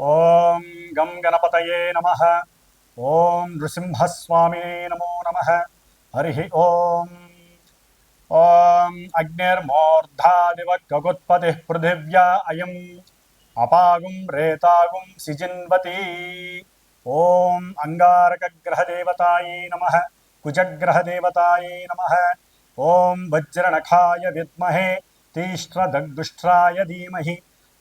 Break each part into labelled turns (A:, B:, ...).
A: ओम गम गणपत नम। ॐ नृसिंहस्वामिने नमो नम। हरि ओम ॐ अग्निर्मूर्धादिवत् पृथिव्या अयम्। अपागुम रेतागुम सिजिन्वती। ॐ अङ्गारकग्रहदेवतायै नमः। कुजग्रहदेवतायै नमः। ओम वज्रनखाय विद्महे। तीष्ट्रदग्दुष्ट्राय धीमहि।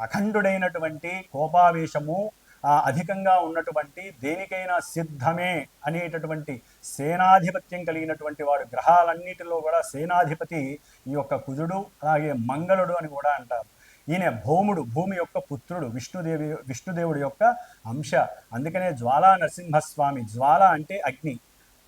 A: అఖండుడైనటువంటి కోపావేశము అధికంగా ఉన్నటువంటి దేనికైనా సిద్ధమే అనేటటువంటి సేనాధిపత్యం కలిగినటువంటి వాడు గ్రహాలన్నిటిలో కూడా సేనాధిపతి ఈ యొక్క కుజుడు అలాగే మంగళుడు అని కూడా అంటారు. ఈయన భౌముడు భూమి యొక్క పుత్రుడు విష్ణుదేవి విష్ణుదేవుడి యొక్క అంశ. అందుకనే జ్వాలా నరసింహస్వామి జ్వాల అంటే అగ్ని.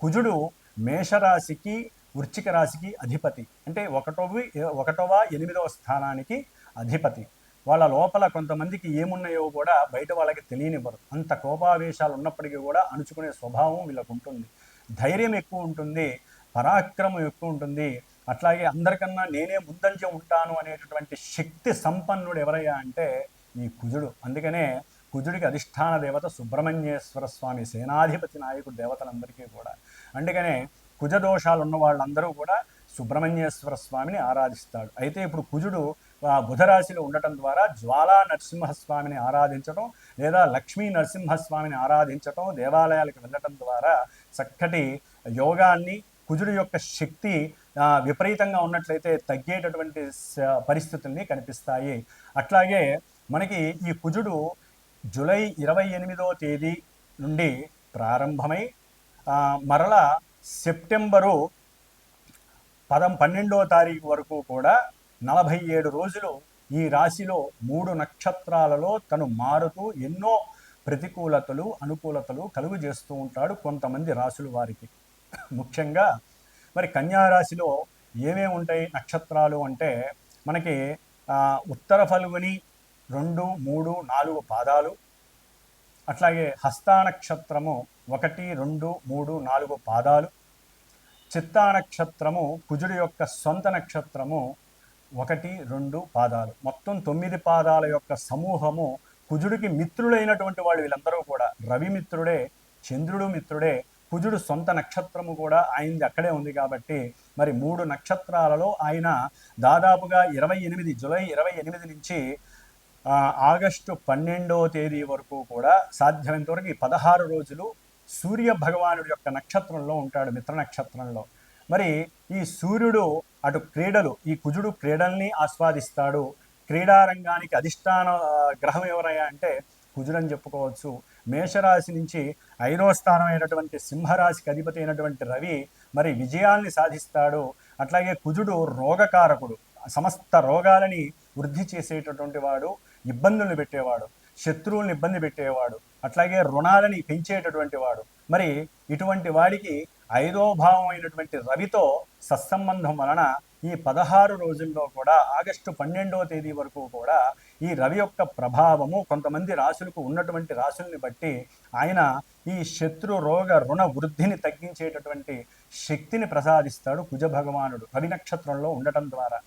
A: కుజుడు మేషరాశికి వృచ్చిక రాశికి అధిపతి. అంటే ఒకటోవి ఒకటవ ఎనిమిదవ స్థానానికి అధిపతి. వాళ్ళ లోపల కొంతమందికి ఏమున్నాయో కూడా బయట వాళ్ళకి తెలియనివ్వరు. అంత కోపావేశాలు ఉన్నప్పటికీ కూడా అణుచుకునే స్వభావం వీళ్ళకు ఉంటుంది. ధైర్యం ఎక్కువ ఉంటుంది పరాక్రమం ఎక్కువ ఉంటుంది. అట్లాగే అందరికన్నా నేనే ముందంజ ఉంటాను అనేటటువంటి శక్తి సంపన్నుడు ఎవరయ్యా అంటే ఈ కుజుడు. అందుకనే కుజుడికి అధిష్టాన దేవత సుబ్రహ్మణ్యేశ్వర స్వామి సేనాధిపతి నాయకుడు దేవతలందరికీ కూడా. అందుకనే కుజ దోషాలు ఉన్న వాళ్ళందరూ కూడా సుబ్రహ్మణ్యేశ్వర స్వామిని ఆరాధిస్తాడు. అయితే ఇప్పుడు కుజుడు బుధరాశిలో ఉండటం ద్వారా జ్వాలా నరసింహస్వామిని ఆరాధించటం లేదా లక్ష్మీ నరసింహస్వామిని ఆరాధించటం దేవాలయాలకు వెళ్ళటం ద్వారా చక్కటి యోగాన్ని కుజుడు యొక్క శక్తి విపరీతంగా ఉన్నట్లయితే తగ్గేటటువంటి పరిస్థితుల్ని కనిపిస్తాయి. అట్లాగే మనకి ఈ కుజుడు జూలై ఇరవై ఎనిమిదో తేదీ నుండి ప్రారంభమై మరలా సెప్టెంబరు పదం పన్నెండో తారీఖు వరకు కూడా నలభై ఏడు రోజులు ఈ రాశిలో మూడు నక్షత్రాలలో తను మారుతూ ఎన్నో ప్రతికూలతలు అనుకూలతలు కలుగు చేస్తూ ఉంటాడు కొంతమంది రాశులు వారికి. ముఖ్యంగా మరి కన్యా రాశిలో ఏమేమి ఉంటాయి నక్షత్రాలు అంటే మనకి ఉత్తర ఫల్గుని రెండు మూడు నాలుగు పాదాలు అట్లాగే హస్తా నక్షత్రము ఒకటి రెండు మూడు నాలుగు పాదాలు చిత్తా నక్షత్రము కుజుడి యొక్క సొంత నక్షత్రము ఒకటి రెండు పాదాలు. మొత్తం తొమ్మిది పాదాల యొక్క సమూహము కుజుడికి మిత్రులైనటువంటి వాళ్ళు వీళ్ళందరూ కూడా. రవి మిత్రుడే చంద్రుడు మిత్రుడే కుజుడు సొంత నక్షత్రము కూడా ఆయనది అక్కడే ఉంది కాబట్టి మరి మూడు నక్షత్రాలలో ఆయన దాదాపుగా ఇరవై ఎనిమిది జూలై ఇరవై ఎనిమిది నుంచి ఆగస్టు పన్నెండవ తేదీ వరకు కూడా సాధ్యమైనంత వరకు ఈ పదహారు రోజులు సూర్య భగవానుడి యొక్క నక్షత్రంలో ఉంటాడు మిత్ర నక్షత్రంలో. మరి ఈ సూర్యుడు అటు క్రీడలు ఈ కుజుడు క్రీడల్ని ఆస్వాదిస్తాడు. క్రీడారంగానికి అధిష్టాన గ్రహం ఎవరయ్యా అంటే కుజుడని చెప్పుకోవచ్చు. మేషరాశి నుంచి ఐదో స్థానం అయినటువంటి సింహరాశికి అధిపతి అయినటువంటి రవి మరి విజయాల్ని సాధిస్తాడు. అట్లాగే కుజుడు రోగకారకుడు సమస్త రోగాలని వృద్ధి చేసేటటువంటి వాడు ఇబ్బందులను పెట్టేవాడు శత్రువులను ఇబ్బంది పెట్టేవాడు అట్లాగే రుణాలని పెంచేటటువంటి వాడు. మరి ఇటువంటి వాడికి ఐదో భావం అయినటువంటి రవితో సత్సంబంధం వలన ఈ పదహారు రోజుల్లో కూడా ఆగస్టు పన్నెండవ తేదీ వరకు కూడా ఈ రవి యొక్క ప్రభావము కొంతమంది రాశులకు ఉన్నటువంటి రాశుల్ని బట్టి ఆయన ఈ శత్రు రోగ రుణ వృద్ధిని తగ్గించేటటువంటి శక్తిని ప్రసాదిస్తాడు కుజ భగవానుడు రవి నక్షత్రంలో ఉండటం ద్వారా.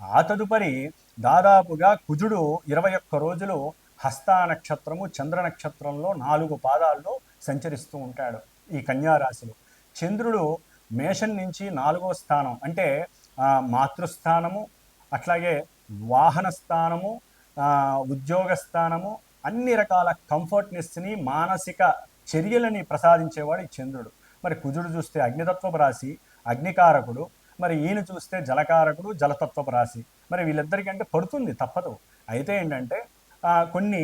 A: ఆ తదుపరి దాదాపుగా కుజుడు ఇరవై ఒక్క రోజులు హస్తా నక్షత్రము చంద్ర నక్షత్రంలో నాలుగు పాదాల్లో సంచరిస్తూ ఉంటాడు ఈ కన్యారాశిలో చంద్రుడు మేషం నుంచి నాలుగో స్థానం అంటే మాతృస్థానము అట్లాగే వాహన స్థానము ఉద్యోగ స్థానము అన్ని రకాల కంఫర్ట్నెస్ని మానసిక చర్యలని ప్రసాదించేవాడు ఈ చంద్రుడు. మరి కుజుడు చూస్తే అగ్నితత్వపు రాశి అగ్నికారకుడు మరి ఈయన చూస్తే జలకారకుడు జలతత్వపు రాశి. మరి వీళ్ళిద్దరికంటే పడుతుంది తప్పదు. అయితే ఏంటంటే కొన్ని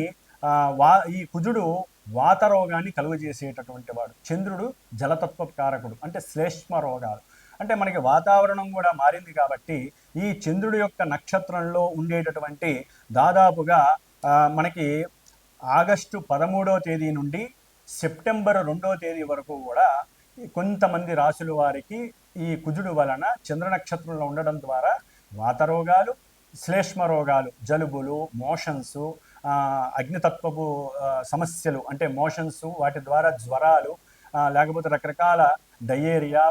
A: వా ఈ కుజుడు వాత రోగాన్ని కలుగజేసేటటువంటి వాడు. చంద్రుడు జలతత్వ కారకుడు అంటే శ్లేష్మ రోగాలు. అంటే మనకి వాతావరణం కూడా మారింది కాబట్టి ఈ చంద్రుడి యొక్క నక్షత్రంలో ఉండేటటువంటి దాదాపుగా మనకి ఆగస్టు పదమూడవ తేదీ నుండి సెప్టెంబర్ రెండవ తేదీ వరకు కూడా కొంతమంది రాసుల వారికి ఈ కుజుడు వలన చంద్ర నక్షత్రంలో ఉండడం ద్వారా వాత రోగాలు శ్లేష్మ రోగాలు జలుబులు మోషన్స్ అగ్నితత్వపు సమస్యలు అంటే మోషన్స్ వాటి ద్వారా జ్వరాలు లేకపోతే రకరకాల డయేరియా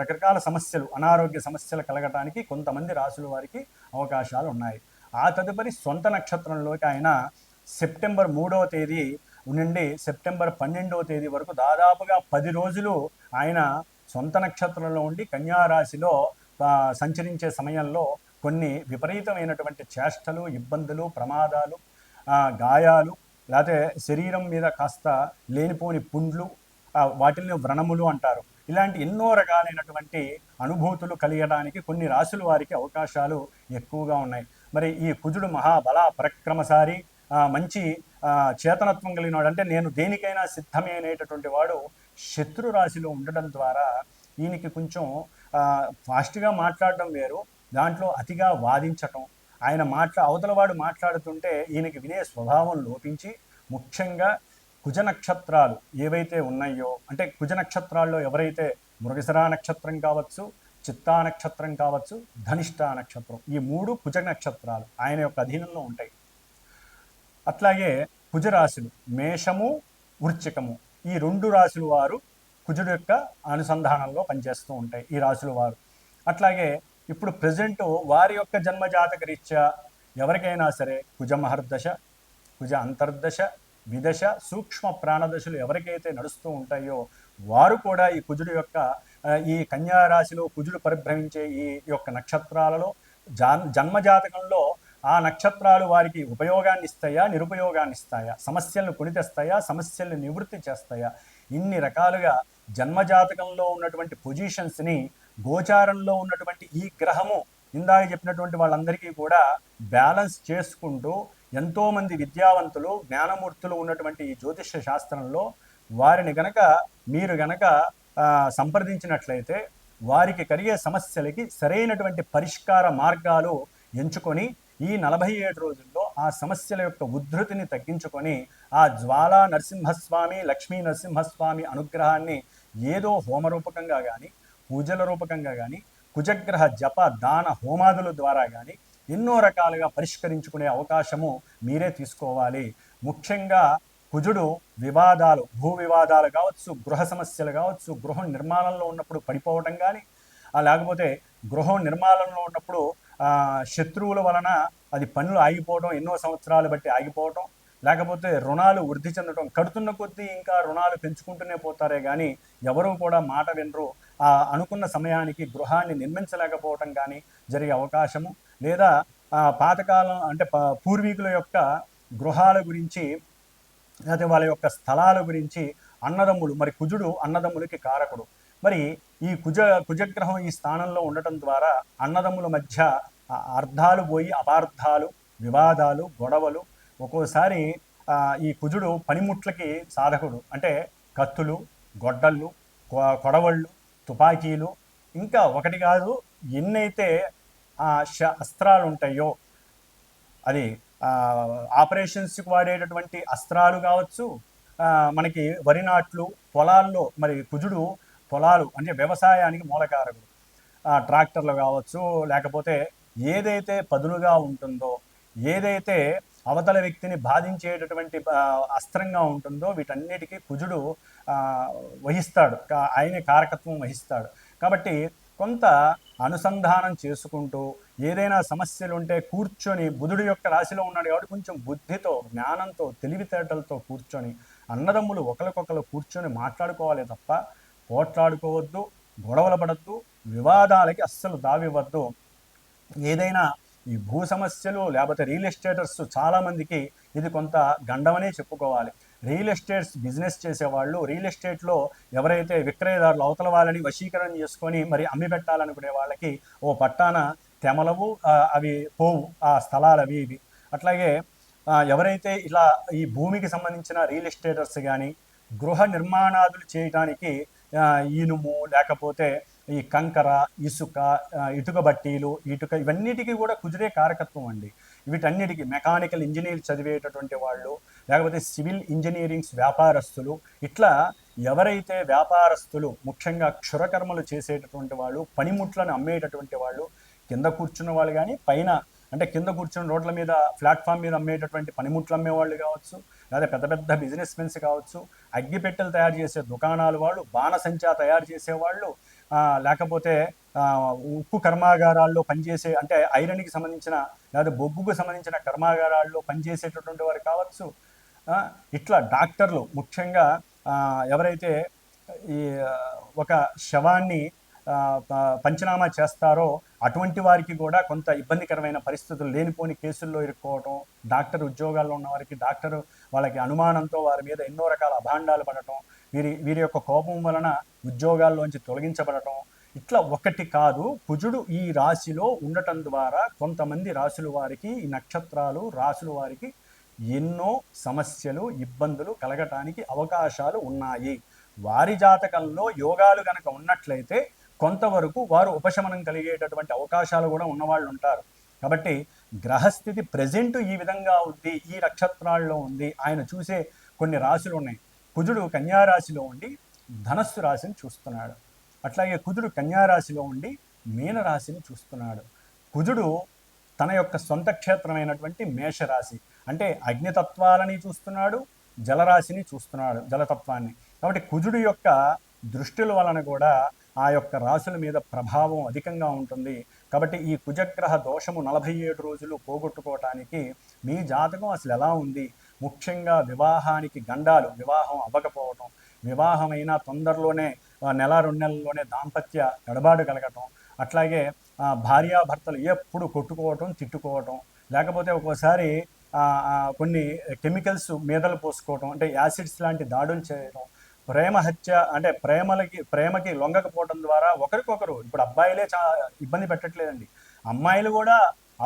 A: రకరకాల సమస్యలు అనారోగ్య సమస్యలు కలగటానికి కొంతమంది రాసుల వారికి అవకాశాలు ఉన్నాయి. ఆ తదుపరి సొంత నక్షత్రంలోకి ఆయన సెప్టెంబర్ మూడవ తేదీ నుండి సెప్టెంబర్ పన్నెండవ తేదీ వరకు దాదాపుగా పది రోజులు ఆయన సొంత నక్షత్రంలో ఉండి కన్యారాశిలో సంచరించే సమయంలో కొన్ని విపరీతమైనటువంటి చేష్టలు ఇబ్బందులు ప్రమాదాలు గాయాలు లేకపోతే శరీరం మీద కాస్త లేనిపోని పుండ్లు వాటిని వ్రణములు అంటారు. ఇలాంటి ఎన్నో రకాలైనటువంటి అనుభూతులు కలిగడానికి కొన్ని రాసుల వారికి అవకాశాలు ఎక్కువగా ఉన్నాయి. మరి ఈ కుజుడు మహాబల పరక్రమసారి మంచి చేతనత్వం కలిగిన వాడు అంటే నేను దేనికైనా సిద్ధమే అనేటటువంటి వాడు శత్రు రాశిలో ఉండడం ద్వారా ఈయనకి కొంచెం ఫాస్ట్గా మాట్లాడడం వేరు దాంట్లో అతిగా వాదించటం ఆయన మాట్లా అవతలవాడు మాట్లాడుతుంటే ఈయనకి వినే స్వభావం లోపించి ముఖ్యంగా కుజ నక్షత్రాలు ఏవైతే ఉన్నాయో అంటే కుజ నక్షత్రాల్లో ఎవరైతే మృగశిరా నక్షత్రం కావచ్చు చిత్తా నక్షత్రం కావచ్చు ధనిష్ట నక్షత్రం ఈ మూడు కుజ నక్షత్రాలు ఆయన యొక్క అధీనంలో ఉంటాయి. అట్లాగే కుజరాశులు మేషము వృచ్చికము ఈ రెండు రాశుల వారు కుజుడు యొక్క అనుసంధానంలో పనిచేస్తూ ఉంటాయి ఈ రాశుల వారు. అట్లాగే ఇప్పుడు ప్రజెంట్ వారి యొక్క జన్మజాతక రీత్యా ఎవరికైనా సరే కుజ మహర్దశ కుజ అంతర్దశ విదశ సూక్ష్మ ప్రాణదశలు ఎవరికైతే నడుస్తూ ఉంటాయో వారు కూడా ఈ కుజుడు యొక్క ఈ కన్యారాశిలో కుజుడు పరిభ్రమించే ఈ యొక్క నక్షత్రాలలో జాన్ జన్మజాతకంలో ఆ నక్షత్రాలు వారికి ఉపయోగాన్ని ఇస్తాయా నిరుపయోగాన్ని ఇస్తాయా సమస్యలను కొనితెస్తాయా సమస్యలను నివృత్తి చేస్తాయా ఇన్ని రకాలుగా జన్మజాతకంలో ఉన్నటువంటి పొజిషన్స్ని గోచారంలో ఉన్నటువంటి ఈ గ్రహము ఇందాక చెప్పినటువంటి వాళ్ళందరికీ కూడా బ్యాలెన్స్ చేసుకుంటూ ఎంతోమంది విద్యావంతులు జ్ఞానమూర్తులు ఉన్నటువంటి ఈ జ్యోతిష్య శాస్త్రంలో వారిని గనక మీరు గనక సంప్రదించినట్లయితే వారికి కలిగే సమస్యలకి సరైనటువంటి పరిష్కార మార్గాలు ఎంచుకొని ఈ నలభై ఏడు రోజుల్లో ఆ సమస్యల యొక్క ఉద్ధృతిని తగ్గించుకొని ఆ జ్వాలా నరసింహస్వామి లక్ష్మీ నరసింహస్వామి అనుగ్రహాన్ని ఏదో హోమరూపకంగా కానీ పూజల రూపకంగా కానీ కుజగ్రహ జప దాన హోమాదుల ద్వారా కానీ ఎన్నో రకాలుగా పరిష్కరించుకునే అవకాశము మీరే తీసుకోవాలి. ముఖ్యంగా కుజుడు వివాదాలు భూ వివాదాలు కావచ్చు గృహ సమస్యలు కావచ్చు గృహ నిర్మాణంలో ఉన్నప్పుడు పడిపోవటం కానీ లేకపోతే గృహ నిర్మాణంలో ఉన్నప్పుడు శత్రువుల వలన అది పనులు ఆగిపోవడం ఎన్నో సంవత్సరాలు బట్టి ఆగిపోవటం లేకపోతే రుణాలు వృద్ధి చెందడం కడుతున్న కొద్దీ ఇంకా రుణాలు పెంచుకుంటూనే పోతారే కానీ ఎవరూ కూడా మాట వినరు. ఆ అనుకున్న సమయానికి గృహాన్ని నిర్మించలేకపోవటం కానీ జరిగే అవకాశము లేదా ఆ, పాతకాలం అంటే ప- పూర్వీకుల యొక్క గృహాల గురించి లేకపోతే వాళ్ళ యొక్క స్థలాల గురించి అన్నదమ్ములు మరి కుజుడు అన్నదమ్ములకి కారకుడు. మరి ఈ కుజ కుజగ్రహం ఈ స్థానంలో ఉండటం ద్వారా అన్నదమ్ముల మధ్య అర్థాలు పోయి అపార్థాలు వివాదాలు గొడవలు ఒక్కోసారి ఈ కుజుడు పనిముట్లకి సాధకుడు. అంటే కత్తులు గొడ్డళ్ళు కొ- కొడవళ్ళు తుపాకీలు. ఇంకా ఒకటి కాదు ఎన్నైతే ఆ శ- అస్త్రాలు ఉంటాయో అది ఆపరేషన్స్కి వాడేటటువంటి అస్త్రాలు కావచ్చు మనకి వరి నాట్లు పొలాల్లో మరి కుజుడు పొలాలు అంటే వ్యవసాయానికి మూలకారకుడు. ట్రాక్టర్లు కావచ్చు లేకపోతే ఏదైతే పదునుగా ఉంటుందో ఏదైతే అవతల వ్యక్తిని బాధించేటటువంటి అస్త్రంగా ఉంటుందో వీటన్నిటికీ కుజుడు వహిస్తాడు. ఆయన ఆయనే కారకత్వం వహిస్తాడు. కాబట్టి కొంత అనుసంధానం చేసుకుంటూ ఏదైనా సమస్యలు ఉంటే కూర్చొని బుధుడు యొక్క రాశిలో ఉన్నాడు కాబట్టి కొంచెం బుద్ధితో జ్ఞానంతో తెలివితేటలతో కూర్చొని అన్నదమ్ములు ఒకరికొకరు కూర్చొని మాట్లాడుకోవాలి తప్ప పోట్లాడుకోవద్దు గొడవలు పడద్దు వివాదాలకి అస్సలు దావివ్వద్దు. ఏదైనా ఈ భూ సమస్యలు లేకపోతే రియల్ ఎస్టేటర్స్ చాలామందికి ఇది కొంత గండమనే చెప్పుకోవాలి. రియల్ ఎస్టేట్స్ బిజినెస్ చేసేవాళ్ళు. రియల్ ఎస్టేట్లో ఎవరైతే విక్రయదారులు అవతల వాళ్ళని వశీకరణ చేసుకొని మరి అమ్మి పెట్టాలనుకునే వాళ్ళకి ఓ పట్టాన తెమలవు అవి పోవు ఆ స్థలాలు అవి ఇవి. అట్లాగే ఎవరైతే ఇలా ఈ భూమికి సంబంధించిన రియల్ ఎస్టేటర్స్ కానీ గృహ నిర్మాణాదులు చేయడానికి ఇనుము లేకపోతే ఈ కంకర ఇసుక ఇటుక బట్టీలు ఇటుక ఇవన్నిటికీ కూడా కుదిరే కారకత్వం అండి. వీటన్నిటికీ మెకానికల్ ఇంజనీర్ చదివేటటువంటి వాళ్ళు లేకపోతే సివిల్ ఇంజనీరింగ్స్ వ్యాపారస్తులు ఇట్లా ఎవరైతే వ్యాపారస్తులు ముఖ్యంగా క్షురకర్మలు చేసేటటువంటి వాళ్ళు పనిముట్లను అమ్మేటటువంటి వాళ్ళు కింద కూర్చున్న వాళ్ళు కానీ పైన అంటే కింద కూర్చుని రోడ్ల మీద ప్లాట్ఫామ్ మీద అమ్మేటటువంటి పనిముట్లు అమ్మేవాళ్ళు కావచ్చు లేదా పెద్ద పెద్ద బిజినెస్ మెన్స్ కావచ్చు అగ్గిపెట్టెలు తయారు చేసే దుకాణాలు వాళ్ళు బాణసంచా తయారు చేసేవాళ్ళు లేకపోతే ఉక్కు కర్మాగారాల్లో పనిచేసే అంటే ఐరన్కి సంబంధించిన లేదా బొగ్గుకు సంబంధించిన కర్మాగారాల్లో పనిచేసేటటువంటి వారు కావచ్చు ఇట్లా డాక్టర్లు ముఖ్యంగా ఎవరైతే ఈ ఒక శవాన్ని పంచనామా చేస్తారో అటువంటి వారికి కూడా కొంత ఇబ్బందికరమైన పరిస్థితులు లేనిపోని కేసుల్లో ఇరుక్కోవటం డాక్టర్ ఉద్యోగాల్లో ఉన్న వారికి డాక్టర్ వాళ్ళకి అనుమానంతో వారి మీద ఎన్నో రకాల అభాండాలు పడటం వీరి వీరి యొక్క కోపం వలన ఉద్యోగాల్లోంచి తొలగించబడటం ఇట్లా ఒకటి కాదు. కుజుడు ఈ రాశిలో ఉండటం ద్వారా కొంతమంది రాశుల వారికి ఈ నక్షత్రాలు రాశుల వారికి ఎన్నో సమస్యలు ఇబ్బందులు కలగటానికి అవకాశాలు ఉన్నాయి. వారి జాతకంలో యోగాలు కనుక ఉన్నట్లయితే కొంతవరకు వారు ఉపశమనం కలిగేటటువంటి అవకాశాలు కూడా ఉన్నవాళ్ళు ఉంటారు. కాబట్టి గ్రహస్థితి ప్రజెంట్ ఈ విధంగా ఉంది ఈ నక్షత్రాల్లో ఉంది. ఆయన చూసే కొన్ని రాశులు ఉన్నాయి. కుజుడు కన్యారాశిలో ఉండి ధనస్సు రాశిని చూస్తున్నాడు. అట్లాగే కుజుడు కన్యారాశిలో ఉండి మీనరాశిని చూస్తున్నాడు. కుజుడు తన యొక్క సొంత క్షేత్రమైనటువంటి మేషరాశి అంటే అగ్నితత్వాలని చూస్తున్నాడు జలరాశిని చూస్తున్నాడు జలతత్వాన్ని. కాబట్టి కుజుడు యొక్క దృష్టిల వలన కూడా ఆ యొక్క రాశుల మీద ప్రభావం అధికంగా ఉంటుంది. కాబట్టి ఈ కుజగ్రహ దోషము నలభై ఏడు రోజులు పోగొట్టుకోవటానికి మీ జాతకం అసలు ఎలా ఉంది? ముఖ్యంగా వివాహానికి గండాలు వివాహం అవ్వకపోవటం వివాహమైన తొందరలోనే నెల రెండు నెలల్లోనే దాంపత్య గడబాటు కలగటం అట్లాగే భార్యాభర్తలు ఎప్పుడు కొట్టుకోవటం తిట్టుకోవటం లేకపోతే ఒక్కోసారి కొన్ని కెమికల్స్ మీదలు పోసుకోవటం అంటే యాసిడ్స్ లాంటి దాడులు చేయడం ప్రేమ హత్య అంటే ప్రేమలకి ప్రేమకి లొంగకపోవడం ద్వారా ఒకరికొకరు ఇప్పుడు అబ్బాయిలే చా ఇబ్బంది పెట్టట్లేదండి. అమ్మాయిలు కూడా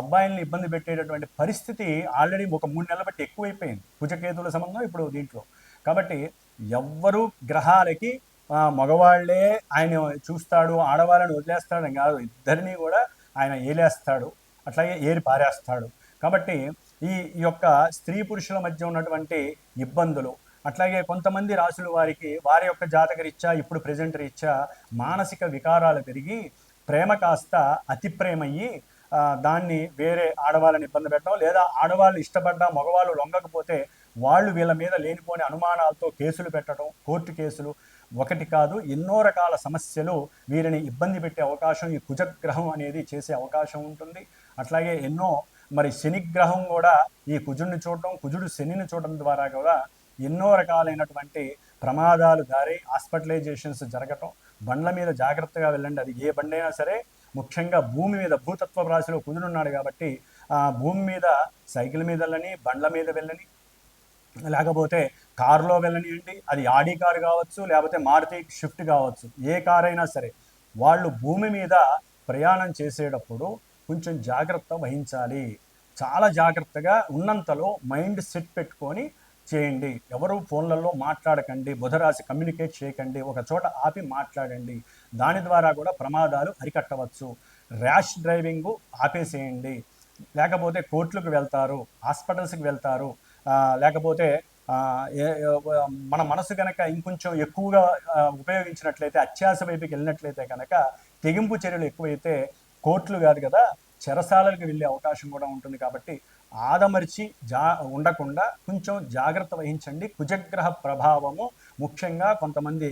A: అబ్బాయిల్ని ఇబ్బంది పెట్టేటటువంటి పరిస్థితి ఆల్రెడీ ఒక మూడు నెలల బట్టి ఎక్కువైపోయింది. కుజకేతుల సంబంధం ఇప్పుడు దీంట్లో. కాబట్టి ఎవ్వరూ గ్రహాలకి మగవాళ్ళే ఆయన చూస్తాడు ఆడవాళ్ళని వదిలేస్తాడని కాదు ఇద్దరిని కూడా ఆయన ఏలేస్తాడు అట్లాగే ఏరి పారేస్తాడు. కాబట్టి ఈ యొక్క స్త్రీ పురుషుల మధ్య ఉన్నటువంటి ఇబ్బందులు అట్లాగే కొంతమంది రాసుల వారికి వారి యొక్క జాతక రీత్యా ఇప్పుడు ప్రజెంట్ రీత్యా మానసిక వికారాలు పెరిగి ప్రేమ కాస్త అతి ప్రేమయ్యి దాన్ని వేరే ఆడవాళ్ళని ఇబ్బంది పెట్టడం లేదా ఆడవాళ్ళు ఇష్టపడ్డా మగవాళ్ళు లొంగకపోతే వాళ్ళు వీళ్ళ మీద లేనిపోని అనుమానాలతో కేసులు పెట్టడం కోర్టు కేసులు ఒకటి కాదు ఎన్నో రకాల సమస్యలు వీరిని ఇబ్బంది పెట్టే అవకాశం ఈ కుజగ్రహం అనేది చేసే అవకాశం ఉంటుంది. అట్లాగే ఎన్నో మరి శనిగ్రహం కూడా ఈ కుజుడిని చూడటం కుజుడు శనిని చూడటం ద్వారా కూడా ఎన్నో రకాలైనటువంటి ప్రమాదాలు దారి హాస్పిటలైజేషన్స్ జరగటం బండ్ల మీద జాగ్రత్తగా వెళ్ళండి. అది ఏ బండి అయినా సరే ముఖ్యంగా భూమి మీద భూతత్వ రాశిలో కుదురున్నాడు కాబట్టి ఆ భూమి మీద సైకిల్ మీద వెళ్ళని బండ్ల మీద వెళ్ళని లేకపోతే కారులో వెళ్ళనివ్వండి అది ఆడి కారు కావచ్చు లేకపోతే మారుతి షిఫ్ట్ కావచ్చు ఏ కార్ అయినా సరే వాళ్ళు భూమి మీద ప్రయాణం చేసేటప్పుడు కొంచెం జాగ్రత్త వహించాలి. చాలా జాగ్రత్తగా ఉన్నంతలో మైండ్ సెట్ పెట్టుకొని చేయండి. ఎవరు ఫోన్లలో మాట్లాడకండి బుధరాశి కమ్యూనికేట్ చేయకండి ఒక చోట ఆపి మాట్లాడండి. దాని ద్వారా కూడా ప్రమాదాలు అరికట్టవచ్చు. Rash driving ఆపేసేయండి. లేకపోతే కోర్టులకు వెళ్తారు హాస్పిటల్స్కి వెళ్తారు లేకపోతే ఆ, ఏ- మన మనసు కనుక ఇంకొంచెం ఎక్కువగా ఉపయోగించినట్లయితే అత్యాస వైపుకి వెళ్ళినట్లయితే కనుక తెగింపు చర్యలు ఎక్కువైతే కోర్టులు కాదు కదా చెరసాలలకు వెళ్ళే అవకాశం కూడా ఉంటుంది కాబట్టి ఆదమరిచి జా ఉండకుండా కొంచెం జాగ్రత్త వహించండి. కుజగ్రహ ప్రభావము ముఖ్యంగా కొంతమంది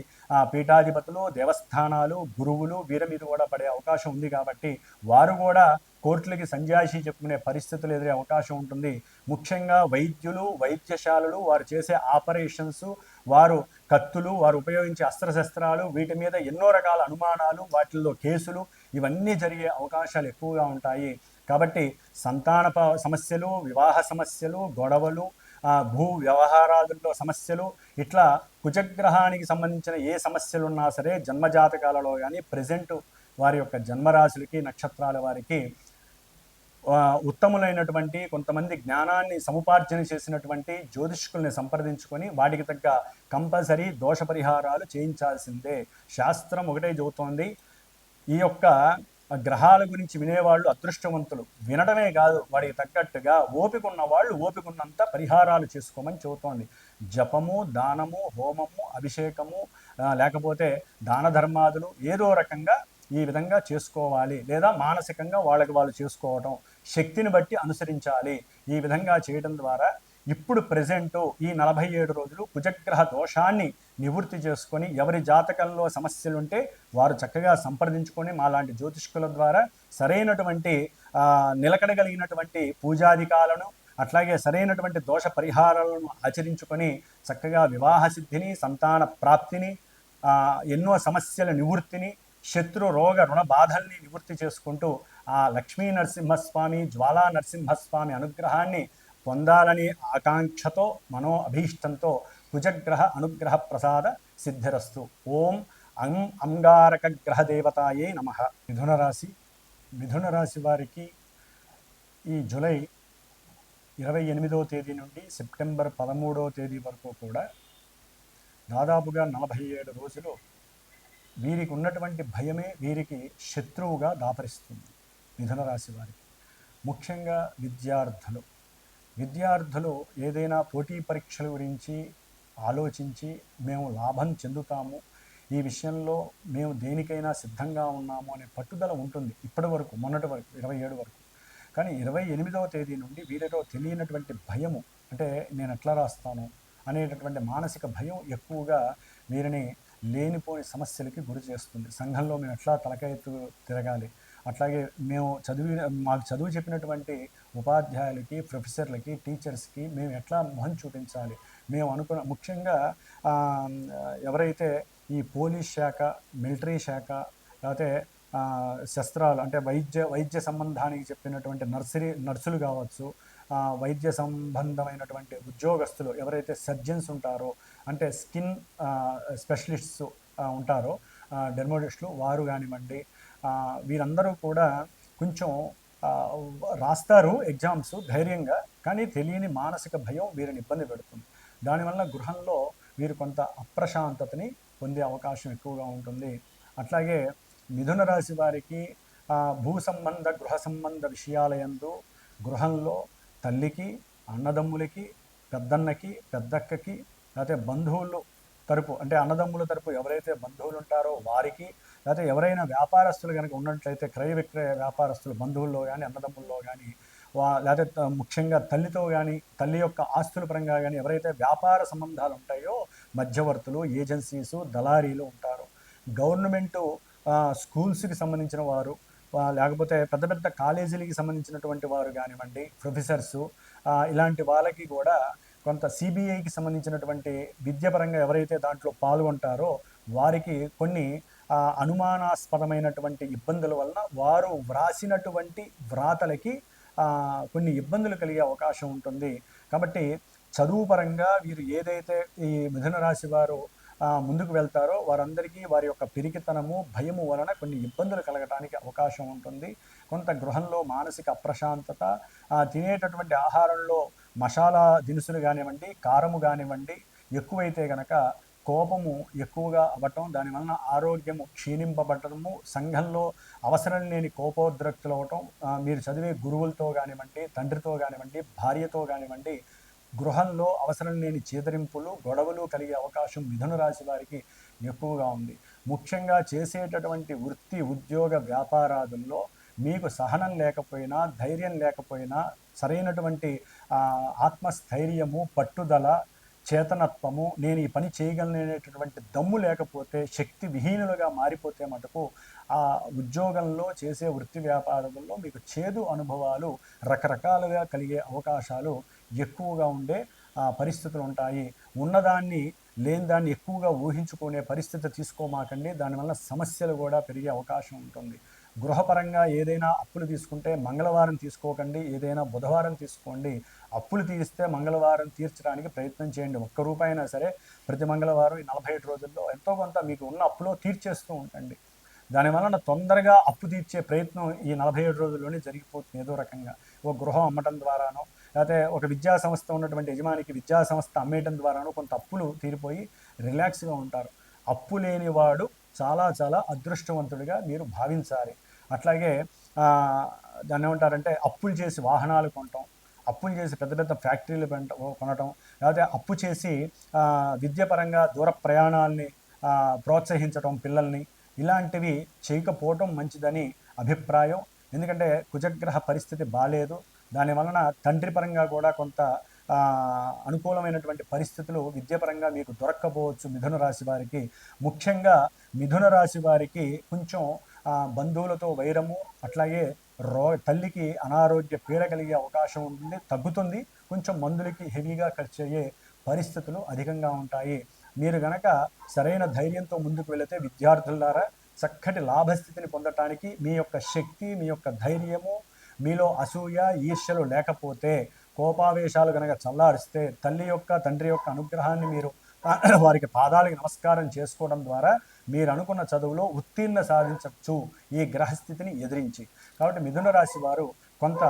A: పీఠాధిపతులు దేవస్థానాలు గురువులు వీరి మీద కూడా పడే అవకాశం ఉంది కాబట్టి వారు కూడా కోర్టులకి సంజాయిషి చెప్పుకునే పరిస్థితులు ఎదురే అవకాశం ఉంటుంది. ముఖ్యంగా వైద్యులు వైద్యశాలలు వారు చేసే ఆపరేషన్స్ వారు కత్తులు వారు ఉపయోగించే అస్త్రశస్త్రాలు వీటి మీద ఎన్నో రకాల అనుమానాలు వాటిల్లో కేసులు ఇవన్నీ జరిగే అవకాశాలు ఎక్కువగా ఉంటాయి. కాబట్టి సంతాన సమస్యలు వివాహ సమస్యలు గొడవలు భూ వ్యవహారాదుల్లో సమస్యలు ఇట్లా కుజగ్రహానికి సంబంధించిన ఏ సమస్యలు ఉన్నా సరే జన్మజాతకాలలో కానీ ప్రజెంట్ వారి యొక్క జన్మరాశులకి నక్షత్రాల వారికి ఉత్తములైనటువంటి కొంతమంది జ్ఞానాన్ని సముపార్జన చేసినటువంటి జ్యోతిష్కుల్ని సంప్రదించుకొని వాటికి తగ్గ కంపల్సరీ దోష పరిహారాలు చేయించాల్సిందే. శాస్త్రం ఒకటే చెబుతోంది. ఈ యొక్క గ్రహాల గురించి వినేవాళ్ళు అదృష్టవంతులు. వినడమే కాదు వాడికి తగ్గట్టుగా ఓపికన్న వాళ్ళు ఓపికన్నంత పరిహారాలు చేసుకోమని చెబుతోంది. జపము దానము హోమము అభిషేకము లేకపోతే దాన ధర్మాదులు ఏదో రకంగా ఈ విధంగా చేసుకోవాలి లేదా మానసికంగా వాళ్ళకి వాళ్ళు చేసుకోవటం శక్తిని బట్టి అనుసరించాలి. ఈ విధంగా చేయడం ద్వారా ఇప్పుడు ప్రజెంట్ ఈ నలభై ఏడు రోజులు కుజగ్రహ దోషాన్ని నివృత్తి చేసుకొని ఎవరి జాతకంలో సమస్యలు ఉంటే వారు చక్కగా సంప్రదించుకొని మాలాంటి జ్యోతిష్కుల ద్వారా సరైనటువంటి నిలకడగలిగినటువంటి పూజాధికాలను అట్లాగే సరైనటువంటి దోష పరిహారాలను ఆచరించుకొని చక్కగా వివాహ సిద్ధిని సంతాన ప్రాప్తిని ఎన్నో సమస్యల నివృత్తిని శత్రు రోగ రుణ బాధల్ని నివృత్తి చేసుకుంటూ ఆ లక్ష్మీ నరసింహస్వామి జ్వాలా నరసింహస్వామి అనుగ్రహాన్ని పొందాలని ఆకాంక్షతో మనో అభీష్టంతో కుజగ్రహ అనుగ్రహ ప్రసాద సిద్ధిరస్తు. ఓం అం అంగారక గ్రహ దేవతాయే నమ. మిథున రాశి మిథున రాశి వారికి ఈ జూలై ఇరవై ఎనిమిదవ తేదీ నుండి సెప్టెంబర్ పదమూడవ తేదీ వరకు కూడా దాదాపుగా నలభై ఏడు రోజులు వీరికి ఉన్నటువంటి భయమే వీరికి శత్రువుగా దాపరిస్తుంది మిథున రాశి వారికి. ముఖ్యంగా విద్యార్థులు. విద్యార్థులు ఏదైనా పోటీ పరీక్షల గురించి ఆలోచించి మేము లాభం చెందుతాము. ఈ విషయంలో మేము దేనికైనా సిద్ధంగా ఉన్నాము అనే పట్టుదల ఉంటుంది ఇప్పటి వరకు మొన్నటి వరకు ఇరవై ఏడు వరకు. కానీ ఇరవై ఎనిమిదవ తేదీ నుండి వీరిలో తెలియనటువంటి భయము అంటే నేను ఎట్లా రాస్తాను అనేటటువంటి మానసిక భయం ఎక్కువగా వీరిని లేనిపోని సమస్యలకి గురి చేస్తుంది. సంఘంలో మేము ఎట్లా ఎత్తు తిరగాలి? అట్లాగే మేము చదివి మాకు చదువు చెప్పినటువంటి ఉపాధ్యాయులకి ప్రొఫెసర్లకి టీచర్స్కి మేము ఎట్లా మొహం చూపించాలి? మేము అనుకున్న ముఖ్యంగా ఎవరైతే ఈ పోలీస్ శాఖ మిలిటరీ శాఖ లేకపోతే శస్త్రాలు అంటే వైద్య వైద్య సంబంధానికి చెప్పినటువంటి నర్సరీ నర్సులు కావచ్చు వైద్య సంబంధమైనటువంటి ఉద్యోగస్తులు ఎవరైతే సర్జన్స్ ఉంటారో అంటే స్కిన్ స్పెషలిస్ట్స్ ఉంటారో డెర్మోటిస్టులు వారు కానివ్వండి వీరందరూ కూడా కొంచెం రాస్తారు ఎగ్జామ్స్ ధైర్యంగా కానీ తెలియని మానసిక భయం వీరిని ఇబ్బంది పెడుతుంది. దానివల్ల గృహంలో వీరు కొంత అప్రశాంతతని పొందే అవకాశం ఎక్కువగా ఉంటుంది. అట్లాగే మిథున రాశి వారికి భూ సంబంధ గృహ సంబంధ విషయాలయందు గృహంలో తల్లికి అన్నదమ్ములకి పెద్దన్నకి పెద్దక్కకి లేకపోతే బంధువులు తరపు అంటే అన్నదమ్ముల తరపు ఎవరైతే బంధువులు ఉంటారో వారికి లేకపోతే ఎవరైనా వ్యాపారస్తులు కనుక ఉన్నట్లయితే క్రయ విక్రయ వ్యాపారస్తులు బంధువుల్లో కానీ అన్నదమ్ముల్లో కానీ వా లేకపోతే ముఖ్యంగా తల్లితో కానీ తల్లి యొక్క ఆస్తుల పరంగా కానీ ఎవరైతే వ్యాపార సంబంధాలు ఉంటాయో మధ్యవర్తులు ఏజెన్సీసు దళారీలు ఉంటారు. గవర్నమెంటు స్కూల్స్కి సంబంధించిన వారు లేకపోతే పెద్ద పెద్ద కాలేజీలకి సంబంధించినటువంటి వారు కానివ్వండి ప్రొఫెసర్సు ఇలాంటి వాళ్ళకి కూడా కొంత సిబిఐకి సంబంధించినటువంటి విద్యపరంగా ఎవరైతే దాంట్లో పాల్గొంటారో వారికి కొన్ని అనుమానాస్పదమైనటువంటి ఇబ్బందుల వలన వారు వ్రాసినటువంటి వ్రాతలకి కొన్ని ఇబ్బందులు కలిగే అవకాశం ఉంటుంది. కాబట్టి చదువు పరంగా వీరు ఏదైతే ఈ మిథున రాశి వారు ముందుకు వెళ్తారో వారందరికీ వారి యొక్క పిరికితనము భయము వలన కొన్ని ఇబ్బందులు కలగటానికి అవకాశం ఉంటుంది. కొంత గృహంలో మానసిక అప్రశాంతత తినేటటువంటి ఆహారంలో మసాలా దినుసులు కానివ్వండి కారము కానివ్వండి ఎక్కువైతే గనక కోపము ఎక్కువగా అవ్వటం దానివలన ఆరోగ్యము క్షీణింపబడటము సంఘంలో అవసరం లేని కోపోద్రక్తులు అవ్వటం మీరు చదివే గురువులతో కానివ్వండి తండ్రితో కానివ్వండి భార్యతో కానివ్వండి గృహంలో అవసరం లేని చేదరింపులు గొడవలు కలిగే అవకాశం మిథున రాశి వారికి ఎక్కువగా ఉంది. ముఖ్యంగా చేసేటటువంటి వృత్తి ఉద్యోగ వ్యాపారాదుల్లో మీకు సహనం లేకపోయినా ధైర్యం లేకపోయినా సరైనటువంటి ఆత్మస్థైర్యము పట్టుదల చేతనత్వము నేను ఈ పని చేయగలనేటటువంటి దమ్ము లేకపోతే శక్తి విహీనులుగా మారిపోతే మటుకు ఆ ఉద్యోగంలో చేసే వృత్తి వ్యాపారంలో మీకు చేదు అనుభవాలు రకరకాలుగా కలిగే అవకాశాలు ఎక్కువగా ఉండే ఆ, పరిస్థితులు ఉంటాయి. ఉన్నదాన్ని లేని దాన్ని ఎక్కువగా ఊహించుకునే పరిస్థితి తీసుకోమాకండి. దానివల్ల సమస్యలు కూడా పెరిగే అవకాశం ఉంటుంది. గృహపరంగా ఏదైనా అప్పులు తీసుకుంటే మంగళవారం తీసుకోకండి ఏదైనా బుధవారం తీసుకోండి. అప్పులు తీస్తే మంగళవారం తీర్చడానికి ప్రయత్నం చేయండి. ఒక్క రూపాయి అయినా సరే ప్రతి మంగళవారం ఈ నలభై ఐదు రోజుల్లో ఎంతో కొంత మీకు ఉన్న అప్పులో తీర్చేస్తూ ఉండండి. దానివలన తొందరగా అప్పు తీర్చే ప్రయత్నం ఈ నలభై ఏడు రోజుల్లోనే జరిగిపోతుంది ఏదో రకంగా. ఒక గృహం అమ్మటం ద్వారానో లేకపోతే ఒక విద్యా సంస్థ ఉన్నటువంటి యజమానికి విద్యా సంస్థ అమ్మేయటం ద్వారానో కొంత అప్పులు తీరిపోయి రిలాక్స్గా ఉంటారు. అప్పు లేనివాడు చాలా చాలా అదృష్టవంతుడిగా మీరు భావించాలి. అట్లాగే దాన్ని ఏమంటారంటే అప్పులు చేసి వాహనాలు కొనటం అప్పులు చేసి పెద్ద పెద్ద ఫ్యాక్టరీలు కొనటం లేకపోతే అప్పు చేసి విద్యపరంగా దూర ప్రయాణాలని ప్రోత్సహించటం పిల్లల్ని ఇలాంటివి చేయకపోవటం మంచిదని అభిప్రాయం. ఎందుకంటే కుజగ్రహ పరిస్థితి బాగాలేదు దాని వలన తండ్రి పరంగా కూడా కొంత అనుకూలమైనటువంటి పరిస్థితులు విద్యాపరంగా మీకు దొరక్కపోవచ్చు మిథున రాశి వారికి. ముఖ్యంగా మిథున రాశి వారికి కొంచెం బంధువులతో వైరము అట్లాగే రో తల్లికి అనారోగ్య పీడ కలిగే అవకాశం ఉంటుంది తగ్గుతుంది. కొంచెం మందులకి హెవీగా ఖర్చు అయ్యే పరిస్థితులు అధికంగా ఉంటాయి. మీరు గనక సరైన ధైర్యంతో ముందుకు వెళితే విద్యార్థుల ద్వారా చక్కటి లాభస్థితిని పొందటానికి మీ యొక్క శక్తి మీ యొక్క ధైర్యము మీలో అసూయ ఈర్ష్యలు లేకపోతే కోపావేశాలు కనుక చల్లారిస్తే తల్లి యొక్క తండ్రి యొక్క అనుగ్రహాన్ని మీరు వారికి పాదాలకి నమస్కారం చేసుకోవడం ద్వారా మీరు అనుకున్న చదువులో ఉత్తీర్ణ సాధించవచ్చు. ఈ గ్రహస్థితిని ఎదిరించి. కాబట్టి మిథున రాశి వారు కొంత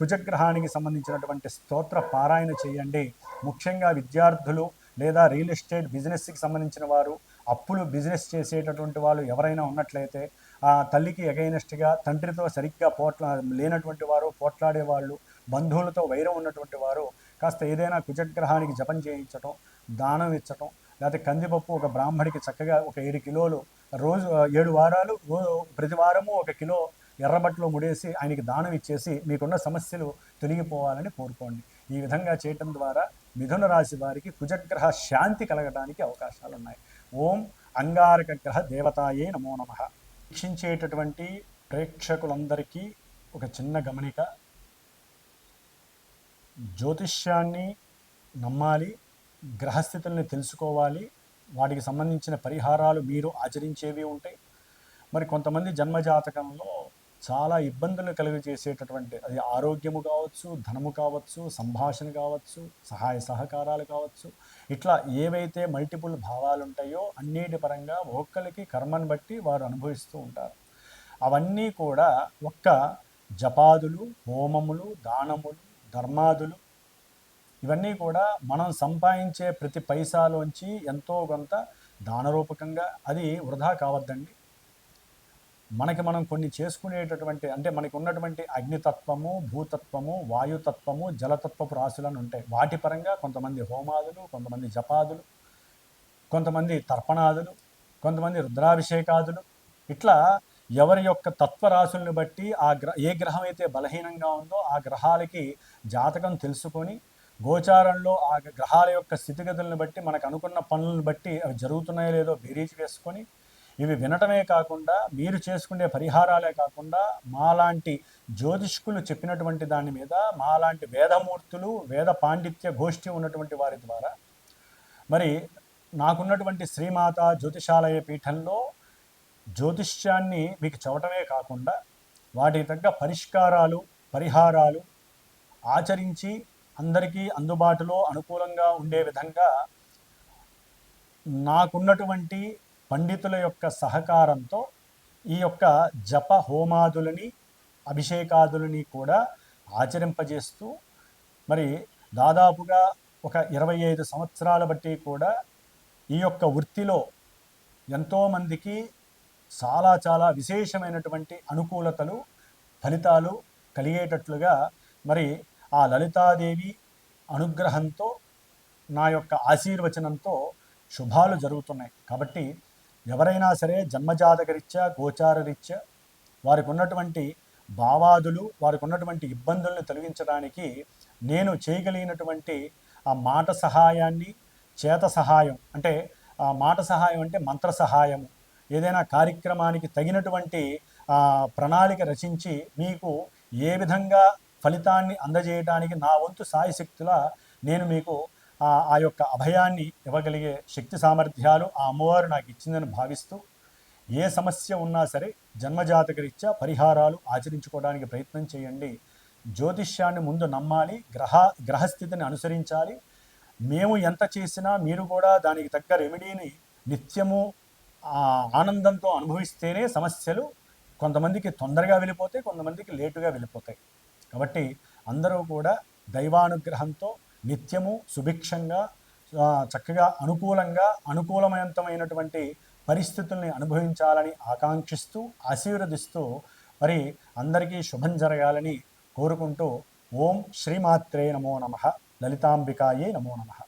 A: కుజగ్రహానికి సంబంధించినటువంటి స్తోత్ర పారాయణ చేయండి. ముఖ్యంగా విద్యార్థులు లేదా రియల్ ఎస్టేట్ బిజినెస్కి సంబంధించిన వారు అప్పులు బిజినెస్ చేసేటటువంటి వాళ్ళు ఎవరైనా ఉన్నట్లయితే తల్లికి ఎగైనస్ట్గా తండ్రితో సరిగ్గా పోట్లా లేనటువంటి వారు పోట్లాడే వాళ్ళు బంధువులతో వైరం ఉన్నటువంటి వారు కాస్త ఏదైనా కుజగ్రహానికి జపం చేయించటం దానం ఇచ్చటం లేకపోతే కందిపప్పు ఒక బ్రాహ్మడికి చక్కగా ఒక ఏడు కిలోలు రోజు ఏడు వారాలు రోజు ప్రతి వారము ఒక కిలో ఎర్రబట్టలో ముడేసి ఆయనకి దానం ఇచ్చేసి మీకున్న సమస్యలు తొలగిపోవాలని కోరుకోండి. ఈ విధంగా చేయటం ద్వారా మిథున రాశి వారికి కుజగ్రహ శాంతి కలగడానికి అవకాశాలు ఉన్నాయి ఓం అంగారక గ్రహ దేవతాయే నమో నమ. వీక్షించేటటువంటి ప్రేక్షకులందరికీ ఒక చిన్న గమనిక. జ్యోతిష్యాన్ని నమ్మాలి గ్రహస్థితుల్ని తెలుసుకోవాలి వాటికి సంబంధించిన పరిహారాలు మీరు ఆచరించేవి ఉంటాయి మరి కొంతమంది జన్మజాతకంలో చాలా ఇబ్బందులు కలుగజేసేటటువంటి అది ఆరోగ్యము కావచ్చు ధనము కావచ్చు సంభాషణ కావచ్చు సహాయ సహకారాలు కావచ్చు ఇట్లా ఏవైతే మల్టిపుల్ భావాలు ఉంటాయో అన్నిటి పరంగా ఒక్కరికి కర్మను బట్టి వారు అనుభవిస్తూ ఉంటారు. అవన్నీ కూడా ఒక్క జపాదులు హోమములు దానములు ధర్మాదులు. ఇవన్నీ కూడా మనం సంపాదించే ప్రతి పైసాలోంచి ఎంతో కొంత దానరూపకంగా అది వృధా కావద్దండి. మనకి మనం కొన్ని చేసుకునేటటువంటి అంటే మనకి ఉన్నటువంటి అగ్నితత్వము భూతత్వము వాయుతత్వము జలతత్వపు రాశులను ఉంటాయి. వాటి పరంగా కొంతమంది హోమాదులు కొంతమంది జపాదులు కొంతమంది తర్పణాదులు కొంతమంది రుద్రాభిషేకాదులు. ఇట్లా ఎవరి యొక్క తత్వరాశుల్ని బట్టి ఆ గ్రహ ఏ గ్రహం అయితే బలహీనంగా ఉందో ఆ గ్రహాలకి జాతకం తెలుసుకొని గోచారంలో ఆ గ్రహాల యొక్క స్థితిగతులను బట్టి మనకు అనుకున్న పనులను బట్టి అవి జరుగుతున్నాయో లేదో బేరీజ్ వేసుకొని ఇవి వినటమే కాకుండా మీరు చేసుకునే పరిహారాలే కాకుండా మాలాంటి జ్యోతిష్కులు చెప్పినటువంటి దాని మీద మాలాంటి వేదమూర్తులు వేద పాండిత్య గోష్ఠి ఉన్నటువంటి వారి ద్వారా మరి నాకున్నటువంటి శ్రీమాత జ్యోతిషాలయ పీఠంలో జ్యోతిష్యాన్ని మీకు చవటమే కాకుండా వాటికి తగ్గ పరిష్కారాలు పరిహారాలు ఆచరించి అందరికీ అందుబాటులో అనుకూలంగా ఉండే విధంగా నాకున్నటువంటి పండితుల యొక్క సహకారంతో ఈ యొక్క జప హోమాదులని అభిషేకాదులని కూడా ఆచరింపజేస్తూ మరి దాదాపుగా ఒక ఇరవై ఐదు సంవత్సరాల బట్టి కూడా ఈ యొక్క వృత్తిలో ఎంతోమందికి చాలా చాలా విశేషమైనటువంటి అనుకూలతలు ఫలితాలు కలిగేటట్లుగా మరి ఆ లలితాదేవి అనుగ్రహంతో నా యొక్క ఆశీర్వచనంతో శుభాలు జరుగుతున్నాయి. కాబట్టి ఎవరైనా సరే జన్మజాతకరీత్యా గోచారరీత్యా వారికి ఉన్నటువంటి భావాదులు వారికి ఉన్నటువంటి ఇబ్బందులను తొలగించడానికి నేను చేయగలిగినటువంటి ఆ మాట సహాయాన్ని చేత సహాయం అంటే ఆ మాట సహాయం అంటే మంత్ర సహాయము. ఏదైనా కార్యక్రమానికి తగినటువంటి ప్రణాళిక రచించి మీకు ఏ విధంగా ఫలితాన్ని అందజేయడానికి నా వంతు సాయశక్తుల నేను మీకు ఆ యొక్క అభయాన్ని ఇవ్వగలిగే శక్తి సామర్థ్యాలు ఆ అమ్మవారు నాకు ఇచ్చిందని భావిస్తూ ఏ సమస్య ఉన్నా సరే జన్మజాతకరీత్యా పరిహారాలు ఆచరించుకోవడానికి ప్రయత్నం చేయండి. జ్యోతిష్యాన్ని ముందు నమ్మాలి గ్రహ గ్రహస్థితిని అనుసరించాలి. మేము ఎంత చేసినా మీరు కూడా దానికి తగ్గ రెమెడీని నిత్యము ఆనందంతో అనుభవిస్తేనే సమస్యలు కొంతమందికి తొందరగా వెళ్ళిపోతాయి కొంతమందికి లేటుగా వెళ్ళిపోతాయి. కాబట్టి అందరూ కూడా దైవానుగ్రహంతో నిత్యము సుభిక్షంగా చక్కగా అనుకూలంగా అనుకూలవంతమైనటువంటి పరిస్థితుల్ని అనుభవించాలని ఆకాంక్షిస్తూ ఆశీర్వదిస్తూ మరి అందరికీ శుభం జరగాలని కోరుకుంటూ ఓం శ్రీమాత్రే నమో నమ. లలితాంబికాయే నమో నమః.